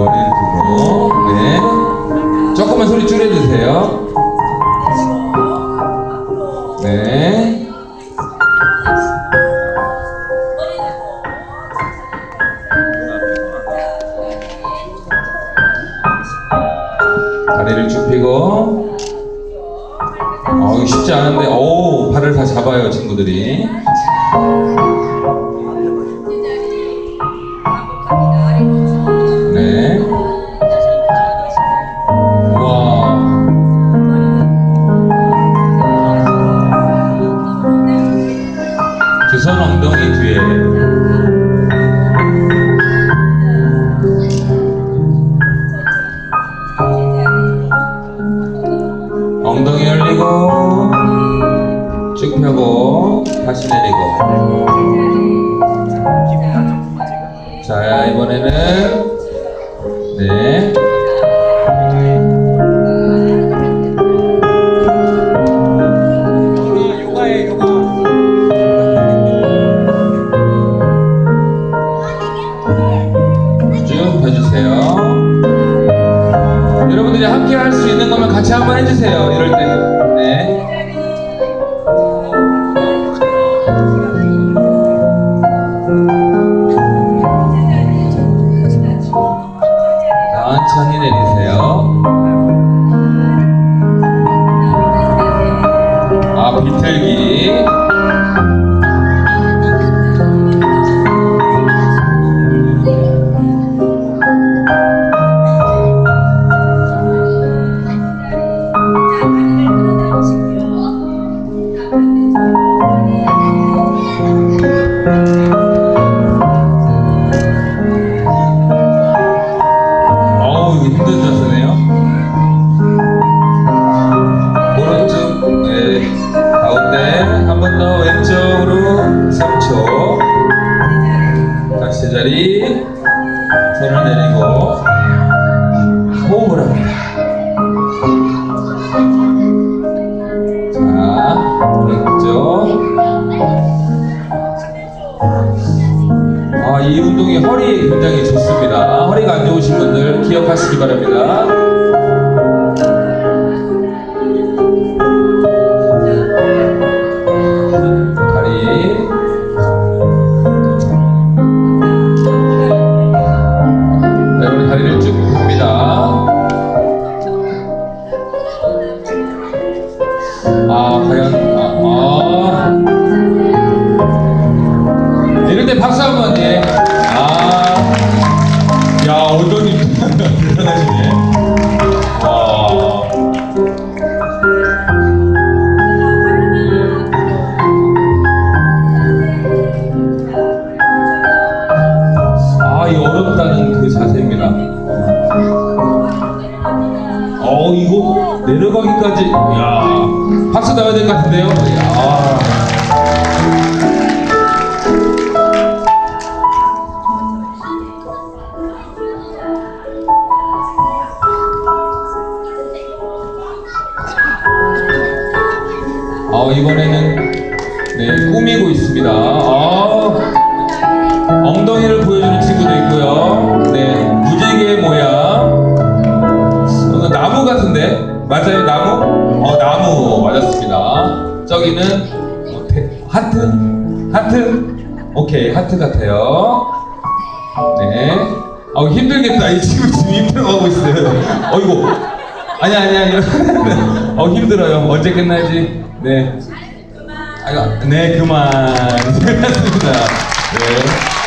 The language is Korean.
머리를 두고. 네. 조금만 소리 줄여주세요. 네. 다리를 좁히고. 어, 쉽지 않은데. 오 발을 다 잡아요 친구들이. 두손 엉덩이 뒤에. 엉덩이 열리고, 쭉 펴고, 다시 내리고. 자, 이번에는, 네. 여러분들이 함께 할 수 있는 거면 같이 한번 해주세요. 이럴 때. 네. 천천히 내리세요. 아, 비틀기. 자리, 손을 내리고, 호흡을 합니다. 자, 오른쪽. 아, 이 운동이 허리에 굉장히 좋습니다. 허리가 안 좋으신 분들 기억하시기 바랍니다. 아, 과연, 아, 아. 이럴 때 박수 한번 예. 아, 야 엉덩이 불편하시네. 와. 아, 이 어렵다는 그 자세입니다. 어, 이거 내려가기까지, 야, 박수 나와야 될 것 같은데요? 야. 어, 이번에는 네, 꾸미고 있습니다. 아, 엉덩이를 보여주는 친구도 있고요. 네, 무지개 모양. 어, 나무 같은데? 맞아요, 나무? 어, 나무. 맞았습니다. 저기는 하트? 하트? 오케이, 하트 같아요. 네. 어, 힘들겠다. 이 친구 지금 힘들어하고 있어요. 어이구. 아니, 아니, 아니. 어, 힘들어요. 언제 끝나지? 네. 아, 네, 그만. 끝났습니다. 네.